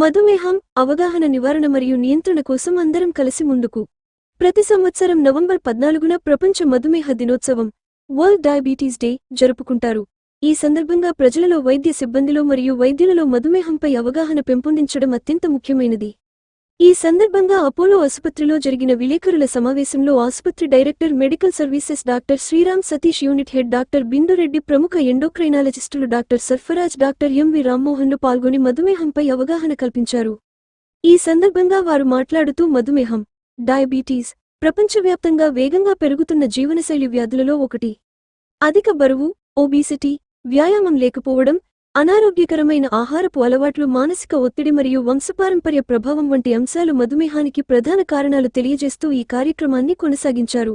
మధుమేహం అవగాహన నివారణ మరియు నియంత్రణ కోసం అందరం కలిసి ముందుకు. ప్రతి సంవత్సరం నవంబర్ పద్నాలుగున ప్రపంచ మధుమేహ దినోత్సవం వరల్డ్ డయాబెటీస్ డే జరుపుకుంటారు. ఈ సందర్భంగా ప్రజలలో వైద్య సిబ్బందిలో మరియు వైద్యులలో మధుమేహంపై అవగాహన పెంపొందించడం అత్యంత ముఖ్యమైనది. ఈ సందర్భంగా అపోలో ఆసుపత్రిలో జరిగిన విలేకరుల సమావేశంలో ఆసుపత్రి director medical services doctor Sriram Satish unit head doctor Bindu Reddy ప్రముఖ ఎండోక్రైనాలజిస్టులు డాక్టర్ సర్ఫరాజ్ డాక్టర్ ఎంవి రామ్మోహన్లు పాల్గొని మధుమేహంపై అవగాహన కల్పించారు. ఈ సందర్భంగా వారు మాట్లాడుతూ మధుమేహం డయాబెటీస్ ప్రపంచవ్యాప్తంగా వేగంగా పెరుగుతున్న జీవనశైలి వ్యాధులలో ఒకటి. అధిక బరువు ఒబీసిటీ వ్యాయామం లేకపోవడం అనారోగ్యకరమైన ఆహారపు అలవాట్లు మానసిక ఒత్తిడి మరియు వంశపారంపర్య ప్రభావం వంటి అంశాలు మధుమేహానికి ప్రధాన కారణాలు తెలియజేస్తూ ఈ కార్యక్రమాన్ని కొనసాగించారు.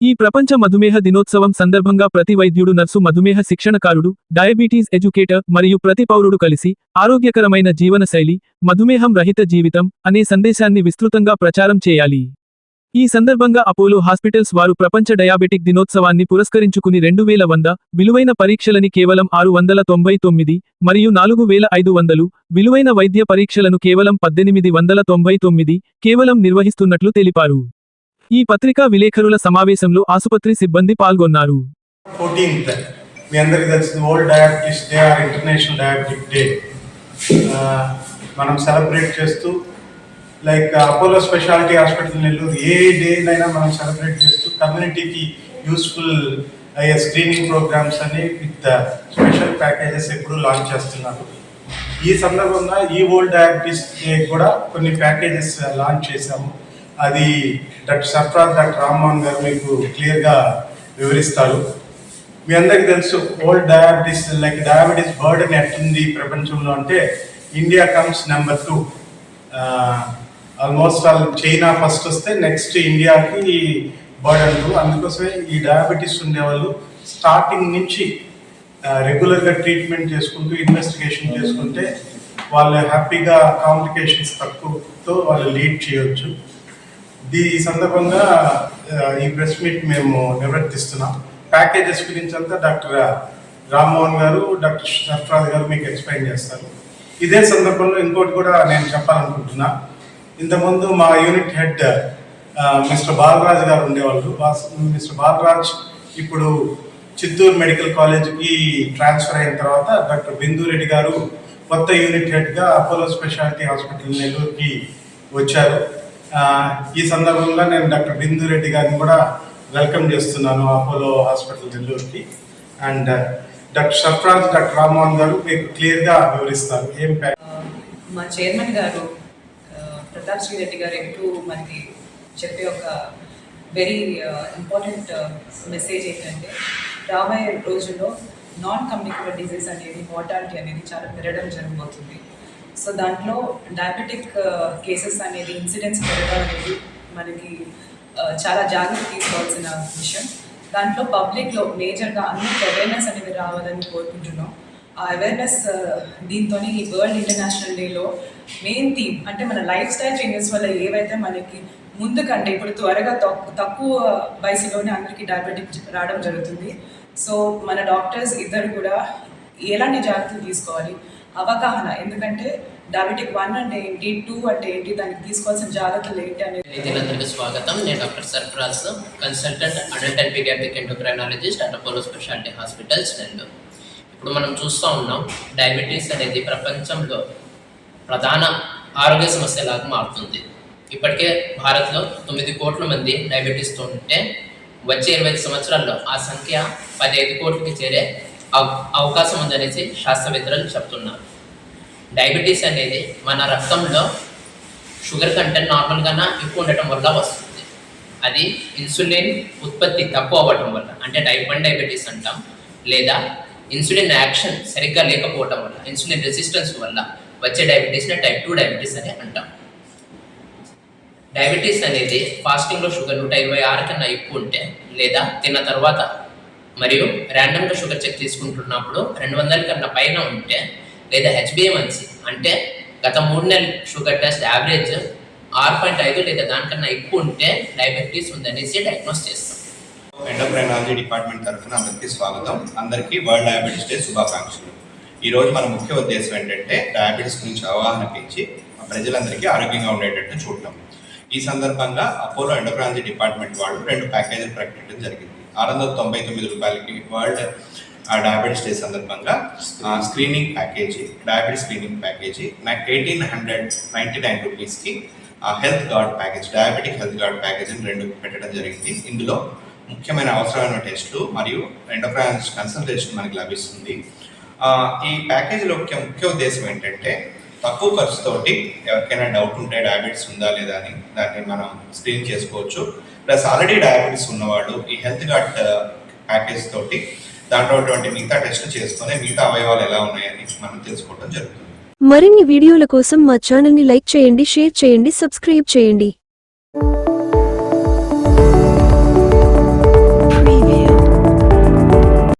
ఈ ప్రపంచ మధుమేహ దినోత్సవం సందర్భంగా ప్రతి వైద్యుడు నర్సు మధుమేహ శిక్షణకారుడు డయాబెటీస్ ఎడ్యుకేటర్ మరియు ప్రతి పౌరుడు కలిసి ఆరోగ్యకరమైన జీవనశైలి మధుమేహం రహిత జీవితం అనే సందేశాన్ని విస్తృతంగా ప్రచారం చేయాలి. ఈ సందర్భంగా అపోలో హాస్పిటల్స్ వారు ప్రపంచ డయాబెటిక్ దినోత్సవాన్ని పురస్కరించుకుని రెండు వేల వంద విలువైన పరీక్షలని కేవలం ఆరు వందల తొంభై తొమ్మిది మరియు నాలుగు వేల ఐదు వందలు విలువైన వైద్య పరీక్షలను కేవలం పద్దెనిమిది వందల తొంభై తొమ్మిది కేవలం నిర్వహిస్తున్నట్లు తెలిపారు. ఈ పత్రికా విలేకరుల సమావేశంలో ఆసుపత్రి సిబ్బంది పాల్గొన్నారు. మనం సెలబ్రేట్ చేస్తూ like Apollo speciality hospital Nellore. ఏ డేనైనా మనం సెలబ్రేట్ చేస్తూ కమ్యూనిటీకి యూస్ఫుల్ అయ్యే స్క్రీనింగ్ ప్రోగ్రామ్స్ అని విత్ స్పెషల్ ప్యాకేజెస్ ఎప్పుడు లాంచ్ చేస్తున్నారు. ఈ సందర్భంగా ఈ ఓల్డ్ డయాబెటీస్ డే కూడా కొన్ని ప్యాకేజెస్ లాంచ్ చేశాము. అది డాక్టర్ సర్ఫరాజ్ డాక్టర్ రామ్మోహన్ గారు మీకు క్లియర్గా వివరిస్తారు. మీ అందరికీ తెలుసు old diabetes like diabetes burden ఎట్టుంది ప్రపంచంలో అంటే India comes number two. Almost వాళ్ళు చైనా ఫస్ట్ వస్తే నెక్స్ట్ ఇండియాకి బర్డన్లు అందుకోసమే ఈ డయాబెటీస్ ఉండేవాళ్ళు స్టార్టింగ్ నుంచి రెగ్యులర్గా ట్రీట్మెంట్ చేసుకుంటూ ఇన్వెస్టిగేషన్ చేసుకుంటే వాళ్ళు హ్యాపీగా కాంప్లికేషన్స్ తక్కువతో వాళ్ళు లీడ్ చేయొచ్చు. దీ ఈ సందర్భంగా ఈ ప్రెస్ మీట్ మేము నిర్వర్తిస్తున్నాం. ప్యాకేజెస్ గురించి అంతా డాక్టర్ రామ్మోహన్ గారు డాక్టర్ సర్ఫరాజ్ గారు మీకు ఎక్స్ప్లెయిన్ చేస్తారు. ఇదే సందర్భంలో ఇంకోటి కూడా నేను చెప్పాలనుకుంటున్నా. ఇంతకుముందు మా యూనిట్ హెడ్ మిస్టర్ బాలరాజ్ గారు ఉండేవాళ్ళు. మిస్టర్ బాలరాజ్ ఇప్పుడు చిత్తూరు మెడికల్ కాలేజ్కి ట్రాన్స్ఫర్ అయిన తర్వాత డాక్టర్ బిందురెడ్డి గారు కొత్త యూనిట్ హెడ్గా అపోలో స్పెషాలిటీ హాస్పిటల్ నెల్లూరుకి వచ్చారు. ఈ సందర్భంగా నేను డాక్టర్ బిందురెడ్డి గారిని కూడా వెల్కమ్ చేస్తున్నాను అపోలో హాస్పిటల్ నెల్లూరుకి. And doctor Sarfaraz doctor Rammohan garu మీకు క్లియర్గా వివరిస్తారు. ఏం మా చైర్మన్ గారు ప్రతాప్ శ్రీ రెడ్డి గారు ఎప్పుడు మనకి చెప్పే ఒక వెరీ ఇంపార్టెంట్ మెసేజ్ ఏంటంటే రాబోయే రోజుల్లో నాన్ కమ్యూనికబుల్ డిజీజ్ అనేది మోర్టాలిటీ అనేది చాలా పెరగడం జరగబోతుంది. సో దాంట్లో డయాబెటిక్ కేసెస్ uh, అనేది ఇన్సిడెంట్స్ పెరగడం అనేది మనకి uh, చాలా జాగ్రత్త తీసుకోవాల్సిన విషయం. దాంట్లో పబ్లిక్లో మేజర్గా అందరికి అవేర్నెస్ అనేది రావాలని కోరుకుంటున్నాం. ఆ అవేర్నెస్ దీంతో ఈ వరల్డ్ ఇంటర్నేషనల్ డేలో మెయిన్ థీమ్ అంటే మన లైఫ్ స్టైల్ చేంజెస్ వల్ల ఏవైతే మనకి ముందు కంటే ఇప్పుడు త్వరగా తక్కు- తక్కువ వయసులోనే అందరికీ డయాబెటిక్ రావడం జరుగుతుంది. సో మన డాక్టర్స్ ఇద్దరు కూడా ఎలాంటి జాగ్రత్తలు తీసుకోవాలి? అవగాహన ఎందుకంటే డయాబెటిక్ వన్ అంటే ఏంటి టూ అంటే ఏంటి దానికి తీసుకోవాల్సిన జాగ్రత్తలు ఏంటి అనేది రైతులందరికీ స్వాగతం. నేను doctor Sarfaraz consultant adult and paediatric endocrinologist at Apollo speciality hospitals Nellore. ఇప్పుడు మనం చూస్తూ ఉన్నాం డయాబెటీస్ అనేది ప్రపంచంలో ప్రధాన ఆరోగ్య సమస్యలాగా మారుతుంది. ఇప్పటికే భారత్లో తొమ్మిది కోట్ల మంది డయాబెటీస్తో ఉంటే వచ్చే ఇరవై ఐదు సంవత్సరాల్లో ఆ సంఖ్య పదిహేను కోట్లకి చేరే అవకాశం ఉందనేసి శాస్త్రవేత్తలు చెప్తున్నారు. డయాబెటీస్ అనేది మన రక్తంలో షుగర్ కంటెంట్ నార్మల్గానే ఎక్కువ ఉండటం వల్ల వస్తుంది. అది ఇన్సులిన్ ఉత్పత్తి తక్కువ అవ్వటం వల్ల అంటే టైప్ వన్ డయాబెటీస్ అంటాం లేదా ఇన్సులిన్ యాక్షన్ సరిగ్గా లేకపోవటం వల్ల ఇన్సులిన్ రెసిస్టెన్స్ వల్ల వచ్చే డయాబెటీస్ని టైప్ టూ డయాబెటీస్ అని అంటాం. డయాబెటీస్ అనేది ఫాస్టింగ్లో షుగర్ నూట ఇరవై ఆరు కన్నా ఎక్కువ ఉంటే లేదా తిన్న తర్వాత మరియు ర్యాండమ్గా షుగర్ చెక్ తీసుకుంటున్నప్పుడు రెండు వందల కన్నా పైన ఉంటే లేదా హెచ్బిఎంఎన్సి అంటే గత మూడు నెలల షుగర్ టెస్ట్ యావరేజ్ ఆరు పాయింట్ ఐదు లేదా దానికన్నా ఎక్కువ ఉంటే డయాబెటీస్ ఉందనేసి డయాగ్నోస్ చేస్తాం. ఎండోక్రైనాలజీ డిపార్ట్మెంట్ తరఫున అందరికీ స్వాగతం. అందరికీ వరల్డ్ డయాబెటీస్ డే శుభాకాంక్షలు. ఈరోజు మన ముఖ్య ఉద్దేశం ఏంటంటే డయాబెటీస్ గురించి అవగాహన పెంచి ప్రజలందరికీ ఆరోగ్యంగా ఉండేటట్టు చూడటం. ఈ సందర్భంగా అపోలో ఎండోక్రాలజీ డిపార్ట్మెంట్ వాళ్ళు రెండు ప్యాకేజీలు ప్రకటించడం జరిగింది. ఆరు వందల తొంభై తొమ్మిది రూపాయలకి వరల్డ్ డయాబెటీస్ డే సందర్భంగా screening package diabetes screening package నాకు ఎయిటీన్ హండ్రెడ్ నైంటీ నైన్ రూపీస్కి health guard package diabetic health guard ప్యాకేజీని రెండు పెట్టడం జరిగింది. ఇందులో ముఖ్యమైన అవసరమైన టెస్టులు మరియు ఎండోక్రైనాలజిస్ట్ కన్సల్టేషన్ మనకి లభిస్తుంది. ఈ ప్యాకేజీలో ముఖ్య ముఖ్య ఉద్దేశం ఏంటంటే తక్కువ ఖర్చుతోటి ఎవరికైనా డౌట్ ఉంటే డయాబెటీస్ ఉందా లేదా అని దాన్ని మనం స్క్రీన్ చేసుకోవచ్చు. ప్లస్ ఆల్రెడీ డయాబెటీస్ ఉన్నవాళ్ళు ఈ హెల్త్ కార్డ్ ప్యాకేజ్ తోటి దాంట్లో ఉన్నటువంటి మిగతా టెస్టులు చేసుకొని మిగతా అవయవాలు ఎలా ఉన్నాయని మనం తెలుసుకోవడం జరుగుతుంది. మరిన్ని వీడియోల కోసం మా ఛానల్ని లైక్ చేయండి షేర్ చేయండి సబ్స్క్రైబ్ చేయండి.